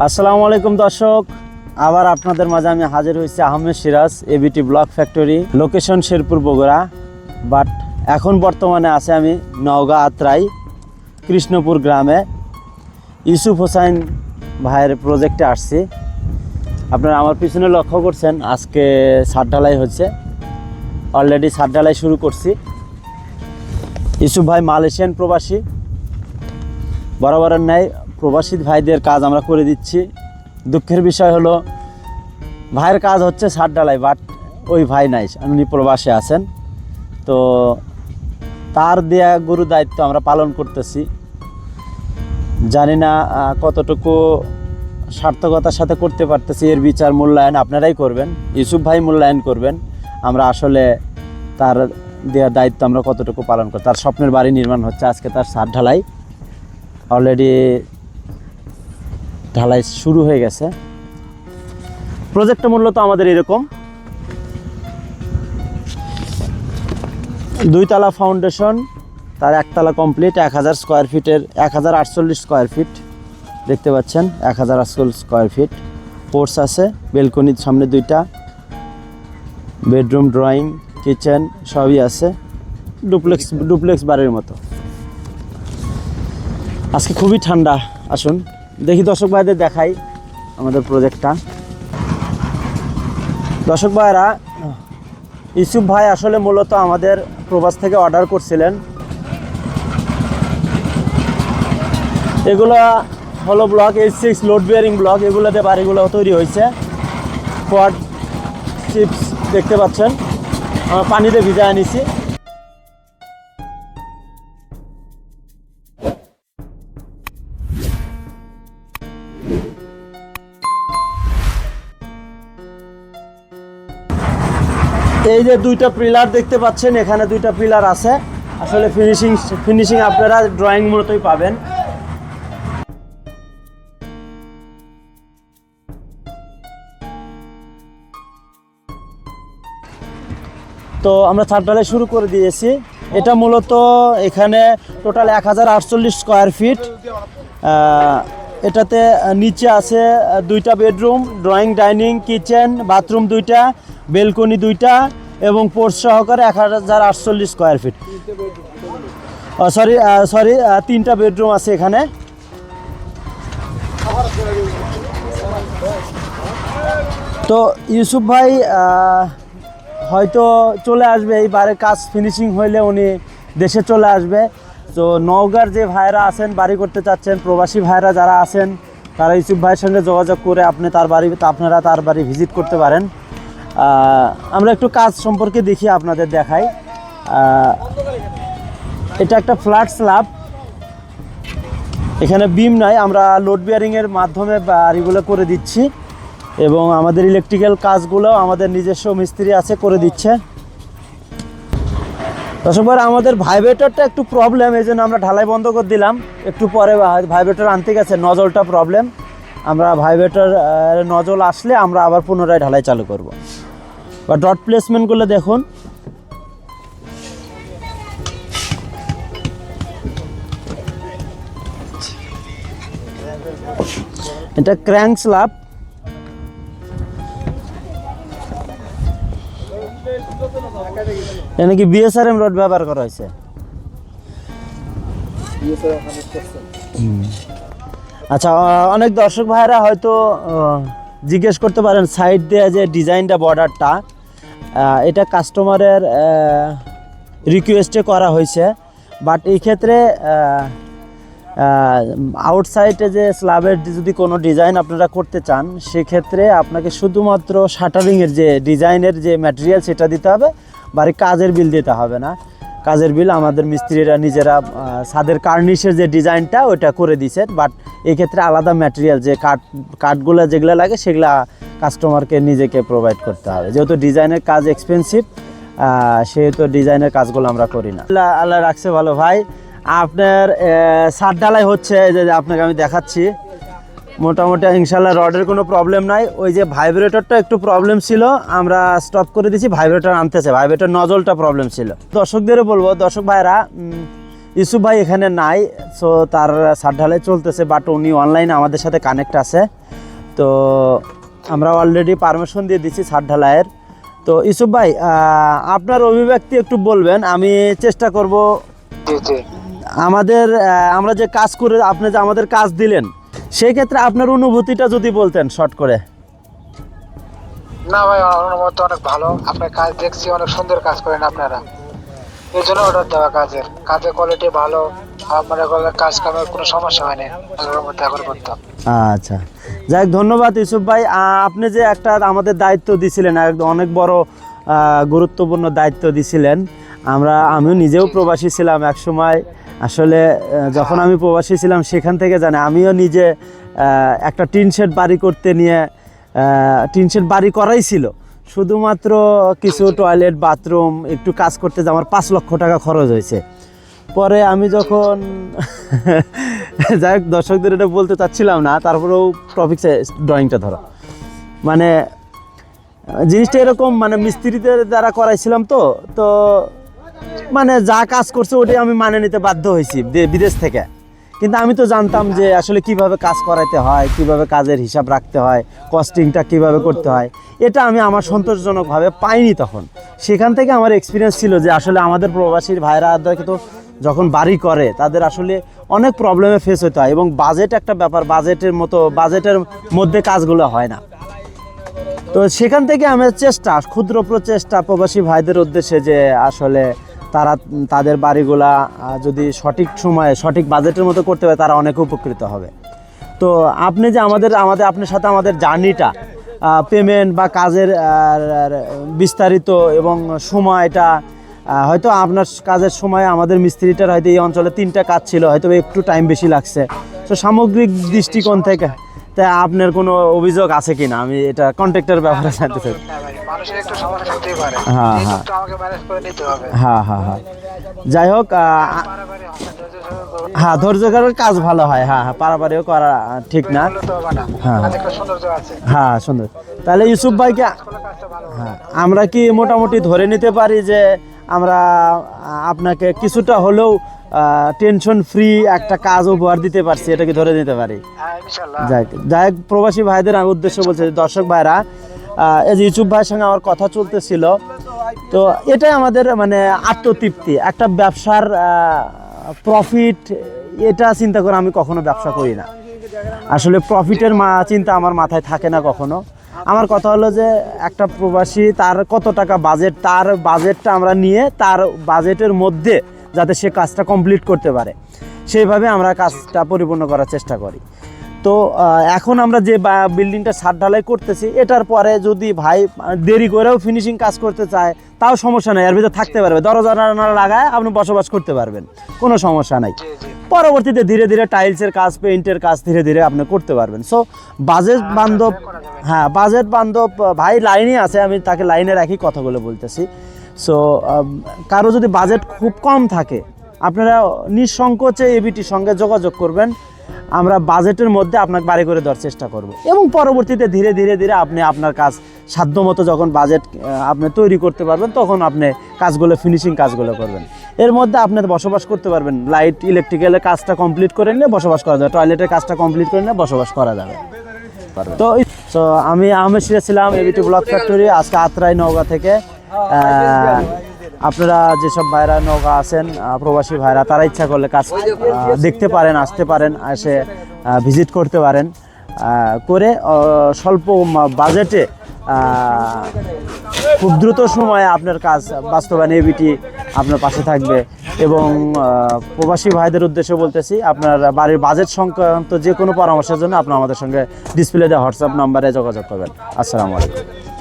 আসসালামু আলাইকুম দর্শক। আবার আপনাদের মাঝে আমি হাজির হয়েছি Ahmed Siraj ABT block factory location Sherpur, Bogura. But এখন বর্তমানে আছে আমি নওগাঁ আত্রাই, কৃষ্ণপুর গ্রামে। ইউসুফ হোসাইন ভাইয়ের প্রজেক্টে আসছি। আপনারা আমার পিছনে লক্ষ্য করছেন, আজকে সার ঢালাই হচ্ছে। অলরেডি সার ঢালাই শুরু করছি। ইউসুফ ভাই মালয়েশিয়ান প্রবাসী। বরাবরের ন্যায় প্রবাসী ভাইদের কাজ আমরা করে দিচ্ছি। দুঃখের বিষয় হলো, ভাইয়ের কাজ হচ্ছে সার ডালাই, বাট ওই ভাই নাই, উনি প্রবাসে আছেন। তো তার দেয়া গুরু দায়িত্ব আমরা পালন করতেছি। জানি না কতটুকু সার্থকতার সাথে করতে পারতেছি এর বিচার মূল্যায়ন আপনারাই করবেন, ইউসুফ ভাই মূল্যায়ন করবেন। আমরা আসলে তার দেওয়া দায়িত্ব আমরা কতটুকু পালন করি, তার স্বপ্নের বাড়ি নির্মাণ হচ্ছে আজকে তার সার ঢালাই। অলরেডি ঢালাই শুরু হয়ে গেছে। প্রজেক্টটা মূলত আমাদের এরকম। দুইতলা ফাউন্ডেশন তার একতলা কমপ্লিট এক হাজার স্কোয়ার ফিটের এক হাজার আটচল্লিশ স্কোয়ার ফিট দেখতে পাচ্ছেন, এক হাজার আটচল্লিশ স্কোয়ার ফিট পোর্স আছে বেলকনির সামনে দুইটা। বেডরুম ড্রয়িং কিচেন সবই আছে। ডুপ্লেক্স ডুপ্লেক্স বাড়ির মতো। আজকে খুবই ঠান্ডা, আসুন। দেখি দর্শক ভাইদের দেখাই আমাদের প্রজেক্টটা দর্শক ভাইরা ইসুফ ভাই আসলে মূলত আমাদের প্রবাস থেকে অর্ডার করছিলেন। এগুলো হলো block H six load bearing block, এগুলোতে বাড়িগুলো তৈরি হয়েছে। কোয়াড চিপস দেখতে পাচ্ছেন। আমরা পানিতে ভিজায় নিছি। এই যে দুইটা পিলার দেখতে পাচ্ছেন, এখানে দুইটা পিলার আছে। আসলে ফিনিশিং ফিনিশিং আপনারা ড্রয়িং মূলতই পাবেন। তো আমরা ছাদ ঢালাই শুরু করে দিয়েছি। এটা মূলত এখানে টোটাল এক হাজার আটচল্লিশ স্কোয়ার ফিট এটাতে নিচে আছে দুইটা bedroom drawing dining kitchen bathroom দুইটা বেলকনি দুইটা। এবং পোর্ট সহকারে এক হাজার আটচল্লিশ স্কোয়ার ফিট সরি সরি তিনটা বেডরুম আছে এখানে। তো ইউসুফ ভাই হয়তো চলে আসবে, এইবারে কাজ ফিনিশিং হইলে উনি দেশে চলে আসবে। তো নওগাঁর যে ভাইরা আছেন, বাড়ি করতে চাচ্ছেন, প্রবাসী ভাইরা যারা আছেন, তারা ইউসুফ ভাইয়ের সঙ্গে যোগাযোগ করে আপনি তার বাড়ি, আপনারা তার বাড়ি ভিজিট করতে পারেন। আমরা একটু কাজ সম্পর্কে দেখি আপনাদের দেখাই। এটা একটা ফ্ল্যাট স্ল্যাব। এখানে বিম নাই আমরা লোড বিয়ারিংয়ের মাধ্যমে বাড়িগুলো করে দিচ্ছি এবং আমাদের ইলেকট্রিক্যাল কাজগুলো আমাদের নিজস্ব মিস্ত্রি আছে করে দিচ্ছে। দর্শক ভাই, আমাদের ভাইব্রেটরটা একটু প্রবলেম এই জন্য আমরা ঢালাই বন্ধ করে দিলাম। একটু পরে ভাইব্রেটর আনতে গেছে নজলটা প্রবলেম আমরা ভাইব্রেটর নজল আসলে আমরা আবার পুনরায় ঢালাই চালু করব। বা ডট প্লেসমেন্টগুলো দেখুন। এটা ক্র্যাঙ্ক স্ল্যাব এখানে কি বিএসআরএম রড ব্যবহার করা হয়েছে। আচ্ছা অনেক দর্শক ভাইরা হয়তো জিজ্ঞেস করতে পারেন সাইড দিয়ে যে ডিজাইনটা বর্ডারটা এটা কাস্টমারের রিকোয়েস্টে করা হয়েছে। বাট এই ক্ষেত্রে আউটসাইডে যে স্ল্যাবের যদি কোনো ডিজাইন আপনারা করতে চান, সেক্ষেত্রে আপনাকে শুধুমাত্র শাটারিংয়ের যে ডিজাইনের যে ম্যাটেরিয়াল সেটা দিতে হবে, বাড়ি কাজের বিল দিতে হবে না। কাজের বিল আমাদের মিস্ত্রিরা নিজেরা ছাদের কার্নিশের যে ডিজাইনটা ওটা করে দিছেন বাট এক্ষেত্রে আলাদা ম্যাটেরিয়াল যে কাঠ, কাঠগুলো যেগুলো লাগে সেগুলা কাস্টমারকে নিজেকে প্রোভাইড করতে হবে। যেহেতু ডিজাইনের কাজ এক্সপেন্সিভ সেহেতু ডিজাইনের কাজগুলো আমরা করি না। আল্লাহ আল্লাহ রাখছে ভালো ভাই। আপনার সার ঢালাই হচ্ছে যে আপনাকে আমি দেখাচ্ছি। মোটামুটি ইনশাল্লাহ রডের কোনো প্রবলেম নাই। ওই যে ভাইব্রেটরটা একটু প্রবলেম ছিল আমরা স্টপ করে দিয়েছি ভাইব্রেটর আনতেছে। ভাইব্রেটর নজলটা প্রবলেম ছিল। দর্শকদেরও বলব দর্শক ভাইরা উম, ইসু ভাই এখানে নাই সো তার সার ঢালাই চলতেছে বাট উনি অনলাইনে আমাদের সাথে কানেক্ট আছে। তো আমরা অলরেডি পারমিশন দিয়ে দিচ্ছি সার ঢালাইয়ের। তো ইসুফ ভাই আপনার অভিব্যক্তি একটু বলবেন আমি চেষ্টা করব আমাদের আমরা যে কাজ করে আপনি যে আমাদের কাজ দিলেন সেই ক্ষেত্রে আপনার অনুভূতিটা যদি বলতেন শর্ট করে। না ভাই অনুভূতি অনেক ভালো। আপনার কাজ দেখছি অনেক সুন্দর কাজ করেন আপনারা। এই জন্য অর্ডার দেওয়া কাজের। কাজের কোয়ালিটি ভালো করলে কাজ কামের কোনো সমস্যা হয়নি। করতাম আচ্ছা। যাই ধন্যবাদ ইউসুফ ভাই। আপনি যে একটা আমাদের দায়িত্ব দিছিলেন একদম অনেক বড় গুরুত্বপূর্ণ দায়িত্ব দিছিলেন। আমরা আমিও নিজেও প্রবাসী ছিলাম এক সময় আসলে যখন আমি প্রবাসী ছিলাম সেখান থেকে জানে, আমিও নিজে একটা টিন শেড বাড়ি করতে নিয়ে টিন শেড বাড়ি করাই ছিল। শুধুমাত্র কিছু টয়লেট, বাথরুম, একটু কাজ করতে আমার পাঁচ লক্ষ টাকা খরচ হয়েছে। পরে আমি যখন, যাই হোক, দর্শকদের এটা বলতে চাচ্ছিলাম না, তারপরেও টপিক ড্রয়িংটা ধরো। মানে জিনিসটা এরকম মানে মিস্ত্রিদের দ্বারা করাইছিলাম তো তো মানে যা কাজ করছে ওটাই আমি মানে নিতে বাধ্য হয়েছি বিদেশ থেকে। কিন্তু আমি তো জানতাম যে আসলে কীভাবে কাজ করাইতে হয়, কীভাবে কাজের হিসাব রাখতে হয় কস্টিংটা কীভাবে করতে হয়, এটা আমি আমার সন্তোষজনকভাবে পাইনি তখন। সেখান থেকে আমার এক্সপিরিয়েন্স ছিল যে আসলে আমাদের প্রবাসীর ভাইরা তো যখন বাড়ি করে, তাদের আসলে অনেক প্রবলেমে ফেস হতে হয় এবং বাজেট একটা ব্যাপার বাজেটের মতো বাজেটের মধ্যে কাজগুলো হয় না। তো সেখান থেকে আমার চেষ্টা, ক্ষুদ্র প্রচেষ্টা প্রবাসী ভাইদের উদ্দেশ্যে যে আসলে তারা তাদের বাড়িগুলা যদি সঠিক সময়ে, সঠিক বাজেটের মতো করতে পারে, তারা অনেক উপকৃত হবে। তো আপনি যে আমাদের আমাদের, আপনার সাথে আমাদের জার্নিটা পেমেন্ট বা কাজের বিস্তারিত এবং সময়টা হয়তো আপনার কাজের সময় আমাদের মিস্ত্রিটার হয়তো এই অঞ্চলে তিনটা কাজ ছিল, হয়তো একটু টাইম বেশি লাগছে। তো সামগ্রিক দৃষ্টিকোণ থেকে তা আপনার কোনো অভিযোগ আছে কিনা? আমি এটা কন্ট্রাক্টের ব্যাপারে জানতে চাই। মানুষের একটু সমস্যা থাকতেই পারে। হ্যাঁ, হ্যাঁ। আমাকে ম্যানেজ করে নিতে হবে। হ্যাঁ হ্যাঁ হ্যাঁ। যাই হোক। হ্যাঁ ধৈর্য করার কাজ ভালো হয়। হ্যাঁ হ্যাঁ পারাপারিও করা ঠিক না। হ্যাঁ। হ্যাঁ সুন্দর। তাহলে ইউসুফ ভাইকে। হ্যাঁ। আমরা কি মোটামুটি ধরে নিতে পারি যে আমরা আপনাকে কিছুটা হলেও টেনশন ফ্রি একটা কাজ উপহার দিতে পারছি এটা কি ধরে নিতে পারি? হ্যাঁ যাই যাই হোক, প্রবাসী ভাইদের আমি উদ্দেশ্য বলছে দর্শক ভাইরা এই যে ইউসুফ ভাইয়ের সঙ্গে আমার কথা চলতেছিল তো এটাই আমাদের মানে আত্মতৃপ্তি একটা ব্যবসার প্রফিট এটা চিন্তা করে আমি কখনো ব্যবসা করি না। আসলে প্রফিটের মা চিন্তা আমার মাথায় থাকে না কখনো। আমার কথা হলো যে একটা প্রবাসী, তার কত টাকা বাজেট তার বাজেটটা আমরা নিয়ে তার বাজেটের মধ্যে যাতে সে কাজটা কমপ্লিট করতে পারে। সেইভাবে আমরা কাজটা পরিপূর্ণ করার চেষ্টা করি। তো এখন আমরা যে বিল্ডিংটা ছাদ ঢালাই করতেছি, এটার পরে যদি ভাই দেরি করেও ফিনিশিং কাজ করতে চায়, তাও সমস্যা নাই, এর ভিতরে থাকতে পারবে। দরজা লাগায় আপনি বসবাস করতে পারবেন। কোনো সমস্যা নাই। পরবর্তীতে ধীরে ধীরে টাইলসের কাজ পেইন্টের কাজ ধীরে ধীরে আপনি করতে পারবেন। সো বাজেট বান্ধব হ্যাঁ বাজেট বান্ধব ভাই লাইনে আছে, আমি তাকে লাইনে রাখি, কথাগুলো বলতেছি। সো কারও যদি বাজেট খুব কম থাকে, আপনারা নিঃসংকোচে এবিটির সঙ্গে যোগাযোগ করবেন। আমরা বাজেটের মধ্যে আপনাকে বাড়ি করে দেওয়ার চেষ্টা করব। এবং পরবর্তীতে ধীরে ধীরে ধীরে আপনি আপনার কাজ সাধ্যমতো যখন বাজেট আপনি তৈরি করতে পারবেন, তখন আপনি কাজগুলো ফিনিশিং কাজগুলো করবেন। এর মধ্যে আপনি বসবাস করতে পারবেন। লাইট ইলেকট্রিক্যালের কাজটা কমপ্লিট করে নিলে বসবাস করা যাবে। টয়লেটের কাজটা কমপ্লিট করে নিলে বসবাস করা যাবে। তো তো আমি আহমেদ সিরাজ ছিলাম এবিটি ব্লক ফ্যাক্টরি আজকে আত্রাই নওগাঁ থেকে আপনারা যেসব ভাইরা নৌকা আছেন প্রবাসী ভাইরা, তারা ইচ্ছা করলে কাজ দেখতে পারেন, আসতে পারেন, এসে ভিজিট করতে পারেন। করে স্বল্প বাজেটে খুব দ্রুত সময়ে আপনার কাজ বাস্তবায়নে এবিটি আপনার পাশে থাকবে এবং প্রবাসী ভাইদের উদ্দেশ্যে বলতেছি, আপনার বাড়ির বাজেট সংক্রান্ত যে কোনো পরামর্শের জন্য আপনার আমাদের সঙ্গে ডিসপ্লে দেওয়া হোয়াটসঅ্যাপ নাম্বারে যোগাযোগ করবেন। আসসালামু আলাইকুম।